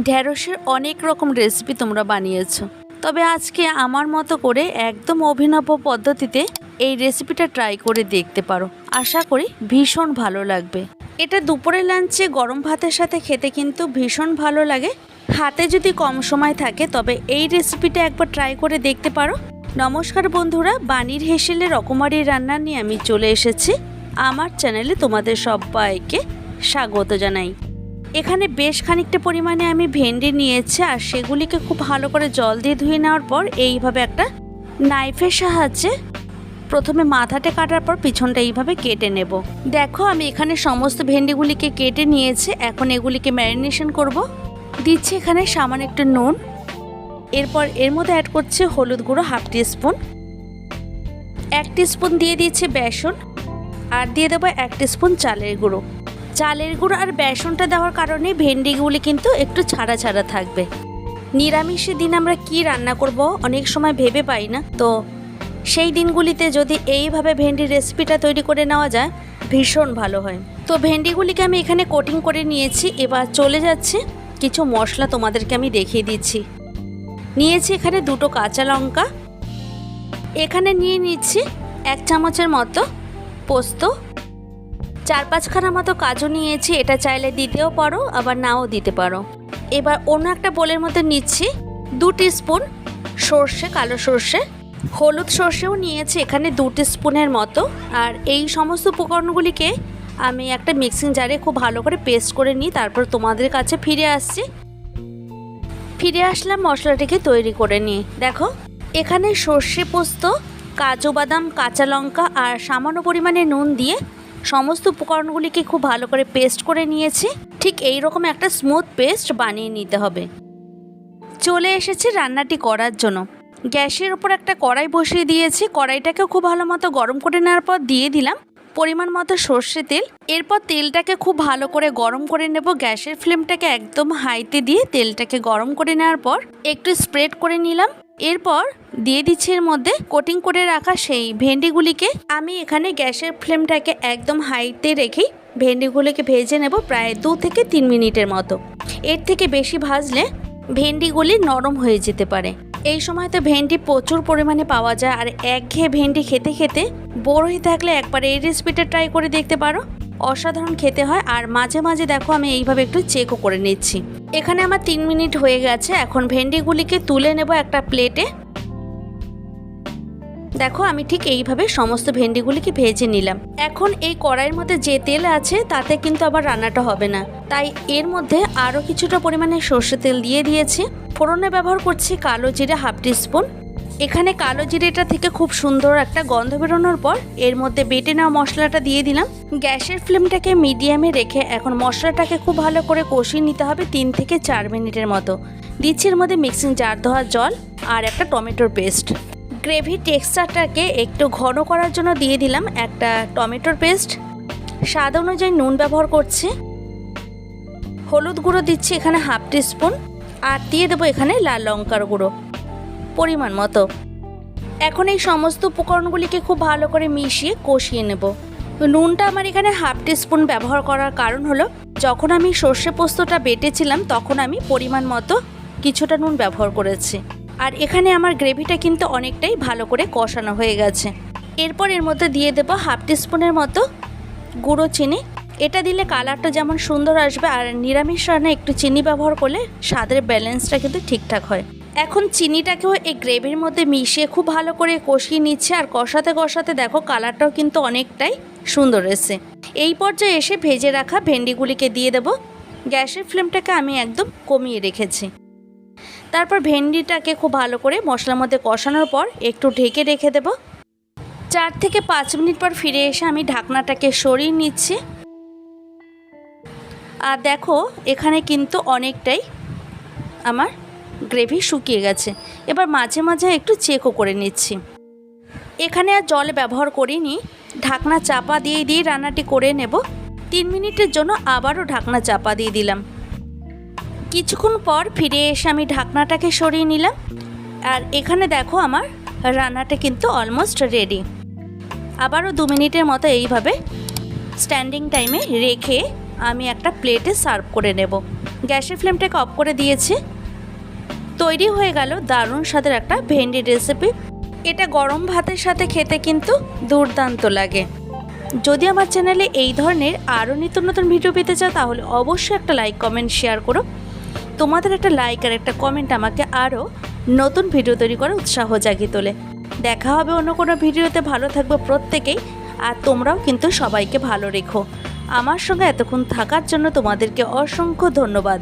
ঢ্যাঁড়সের অনেক রকম রেসিপি তোমরা বানিয়েছো। তবে আজকে আমার মতো করে একদম অভিনব পদ্ধতিতে এই রেসিপিটা ট্রাই করে দেখতে পারো। আশা করি ভীষণ ভালো লাগবে। এটা দুপুরের লাঞ্চে গরম ভাতের সাথে খেতে কিন্তু ভীষণ ভালো লাগে। হাতে যদি কম সময় থাকে, তবে এই রেসিপিটা একবার ট্রাই করে দেখতে পারো। নমস্কার বন্ধুরা, বানির হেসেলে রকমারি রান্না নিয়ে আমি চলে এসেছি। আমার চ্যানেলে তোমাদের সবাইকে স্বাগত জানাই। এখানে বেশ খানিকটা পরিমাণে আমি ভেন্ডি নিয়েছি, আর সেগুলিকে খুব ভালো করে জল দিয়ে ধুয়ে নেওয়ার পর এইভাবে একটা নাইফের সাহায্যে প্রথমে মাথাটা কাটার পর পিছনটা এইভাবে কেটে নেব। দেখো, আমি এখানে সমস্ত ভেন্ডিগুলিকে কেটে নিয়েছি, এখন এগুলিকে ম্যারিনেশন করব। দিচ্ছি এখানে সামান্য একটু নুন। এরপর এর মধ্যে অ্যাড করছে হলুদ গুঁড়ো হাফ স্পুন এক স্পুন দিয়ে দিয়েছি বেসন, আর দিয়ে দেবো এক স্পুন চালের গুঁড়ো। চালের গুঁড়ো আর বেসনটা দেওয়ার কারণে ভেন্ডিগুলি কিন্তু একটু ছাড়া ছাড়া থাকবে। নিরামিষের দিন আমরা কি রান্না করব অনেক সময় ভেবে পাই না। তো সেই দিনগুলিতে যদি এইভাবে ভেন্ডির রেসিপিটা তৈরি করে নেওয়া যায়, ভীষণ ভালো হয়। তো ভেন্ডিগুলিকে আমি এখানে কোটিং করে নিয়েছি। এবার চলে যাচ্ছে কিছু মশলা তোমাদেরকে আমি দেখিয়ে দিচ্ছি। নিয়েছি এখানে দুটো কাঁচা লঙ্কা। এখানে নিয়ে নিচ্ছি এক চামচের মতো পোস্ত। চার পাঁচখানা মতো কাজু নিয়েছি, এটা চাইলে দিতেও পারো, আবার নাও দিতে পারো। এবার অন্য একটা বোলের মধ্যে নিচ্ছি দু স্পুন সর্ষে, কালো সর্ষে। হলুদ সর্ষেও নিয়েছি এখানে দু স্পুনের মতো। আর এই সমস্ত উপকরণগুলিকে আমি একটা মিক্সিং জারে খুব ভালো করে পেস্ট করে নিই, তারপর তোমাদের কাছে ফিরে আসছি। ফিরে আসলাম, মশলাটিকে তৈরি করে নিয়ে দেখো, এখানে সর্ষে পোস্ত, কাজু বাদাম, কাঁচা লঙ্কা আর সামান্য পরিমাণে নুন দিয়ে সমস্ত উপকরণগুলিকে খুব ভালো করে পেস্ট করে নিয়েছি। ঠিক এই রকম একটা স্মুথ পেস্ট বানিয়ে নিতে হবে। চলে এসেছি রান্নাটি করার জন্য। গ্যাসের ওপর একটা কড়াই বসিয়ে দিয়েছি। কড়াইটাকে খুব ভালো মতো গরম করে নেওয়ার পর দিয়ে দিলাম পরিমাণ মতো সর্ষে তেল। এরপর তেলটাকে খুব ভালো করে গরম করে নেব। গ্যাসের ফ্লেমটাকে একদম হাইতে দিয়ে তেলটাকে গরম করে নেওয়ার পর একটু স্প্রেড করে নিলাম। এরপর দিয়ে দিচ্ছি এর মধ্যে কোটিং করে রাখা সেই ভেন্ডিগুলিকে। আমি এখানে গ্যাসের ফ্লেমটাকে একদম হাইতে রেখেই ভেন্ডিগুলিকে ভেজে নেব প্রায় দু থেকে তিন মিনিটের মতো। এর থেকে বেশি ভাজলে ভেন্ডিগুলি নরম হয়ে যেতে পারে। এই সময় তো ভেন্ডি প্রচুর পরিমাণে পাওয়া যায়, আর একঘেয়ে ভেন্ডি খেতে খেতে বোর হয়ে থাকলে একবার এই রেসিপিটা ট্রাই করে দেখতে পারো। অসাধারণ খেতে হয়। আর মাঝে মাঝে দেখো আমি এইভাবে একটু চেকও করে নিচ্ছি। এখানে আমার তিন মিনিট হয়ে গেছে। এখন ভেন্ডিগুলিকে তুলে নেব একটা প্লেটে দেখো আমি ঠিক এইভাবে সমস্ত ভেন্ডিগুলিকে ভেজে নিলাম। এখন এই কড়াইয়ের মধ্যে যে তেল আছে, তাতে কিন্তু আবার রান্নাটা হবে না। তাই এর মধ্যে আরও কিছুটা পরিমাণে সর্ষে তেল দিয়ে দিয়েছি। ফোড়নে ব্যবহার করছি কালো জিরে হাফ স্পুন। এখানে কালো জিরেটা থেকে খুব সুন্দর একটা গন্ধ বেরোনোর পর এর মধ্যে বেটে নেওয়া মশলাটা দিয়ে দিলাম। গ্যাসের ফ্লেমটাকে মিডিয়ামে রেখে এখন মশলাটাকে খুব ভালো করে কষিয়ে নিতে হবে তিন থেকে চার মিনিটের মতো। দিচ্ছি এর মধ্যে মিক্সিং জার ধোয়া জল আর একটা টমেটোর পেস্ট। গ্রেভির টেক্সচারটাকে একটু ঘন করার জন্য দিয়ে দিলাম একটা টমেটোর পেস্ট। স্বাদ অনুযায়ী নুন ব্যবহার করছি। হলুদ গুঁড়ো দিচ্ছি এখানে হাফ স্পুন আর দিয়ে দেবো এখানে লাল লঙ্কার গুঁড়ো। পরিমাণ মতো। এখন এই সমস্ত উপকরণগুলিকে খুব ভালো করে মিশিয়ে কষিয়ে নেব। নুনটা আমার এখানে হাফ স্পুন ব্যবহার করার কারণ হলো, যখন আমি সর্ষে পোস্তটা বেটেছিলাম, তখন আমি পরিমাণ মতো কিছুটা নুন ব্যবহার করেছি। আর এখানে আমার গ্রেভিটা কিন্তু অনেকটাই ভালো করে কষানো হয়ে গেছে। এরপর এর মধ্যে দিয়ে দেবো হাফ স্পুনের মতো গুঁড়ো চিনি। এটা দিলে কালারটা যেমন সুন্দর আসবে, আর নিরামিষ রান্না একটু চিনি ব্যবহার করলে স্বাদের ব্যালেন্সটা কিন্তু ঠিকঠাক হয়। এখন চিনিটাকেও এই গ্রেভির মধ্যে মিশিয়ে খুব ভালো করে কষিয়ে নিচ্ছে আর কষাতে কষাতে দেখো কালারটাও কিন্তু অনেকটাই সুন্দর এসে এই পর্যায়ে এসে ভেজে রাখা ভেন্ডিগুলিকে দিয়ে দেব। গ্যাসের ফ্লেমটাকে আমি একদম কমিয়ে রেখেছি। তারপর ভেন্ডিটাকে খুব ভালো করে মশলার মধ্যে কষানোর পর একটু ঢেকে রেখে দেব। চার থেকে পাঁচ মিনিট পর ফিরে এসে আমি ঢাকনাটাকে সরিয়ে নিচ্ছি। আর দেখো এখানে কিন্তু অনেকটাই আমার গ্রেভি শুকিয়ে গেছে। এবার মাঝে মাঝে একটু চেকও করে নিচ্ছি। এখানে আর জল ব্যবহার করিনি। ঢাকনা চাপা দিয়ে দিয়ে রান্নাটি করে নেব। তিন মিনিটের জন্য আবারও ঢাকনা চাপা দিয়ে দিলাম। কিছুক্ষণ পর ফিরে এসে আমি ঢাকনাটাকে সরিয়ে নিলাম। আর এখানে দেখো আমার রান্নাটা কিন্তু অলমোস্ট রেডি আবারও দু মিনিটের মতো এইভাবে স্ট্যান্ডিং টাইমে রেখে আমি একটা প্লেটে সার্ভ করে নেব। গ্যাসের ফ্লেমটাকে অফ করে দিয়েছি। তৈরি হয়ে গেল দারুণ স্বাদের একটা ভেন্ডি রেসিপি এটা গরম ভাতের সাথে খেতে কিন্তু দুর্দান্ত লাগে। যদি আমার চ্যানেলে এই ধরনের আরও নিত্য নতুন ভিডিও পেতে চাও, তাহলে অবশ্যই একটা লাইক কমেন্ট শেয়ার করো। তোমাদের একটা লাইক আর একটা কমেন্ট আমাকে আরও নতুন ভিডিও তৈরি করে উৎসাহ জাগিয়ে তোলে। দেখা হবে অন্য কোনো ভিডিওতে ভালো থাকবে প্রত্যেকেই, আর তোমরাও কিন্তু সবাইকে ভালো রেখো। আমার সঙ্গে এতক্ষণ থাকার জন্য তোমাদেরকে অসংখ্য ধন্যবাদ।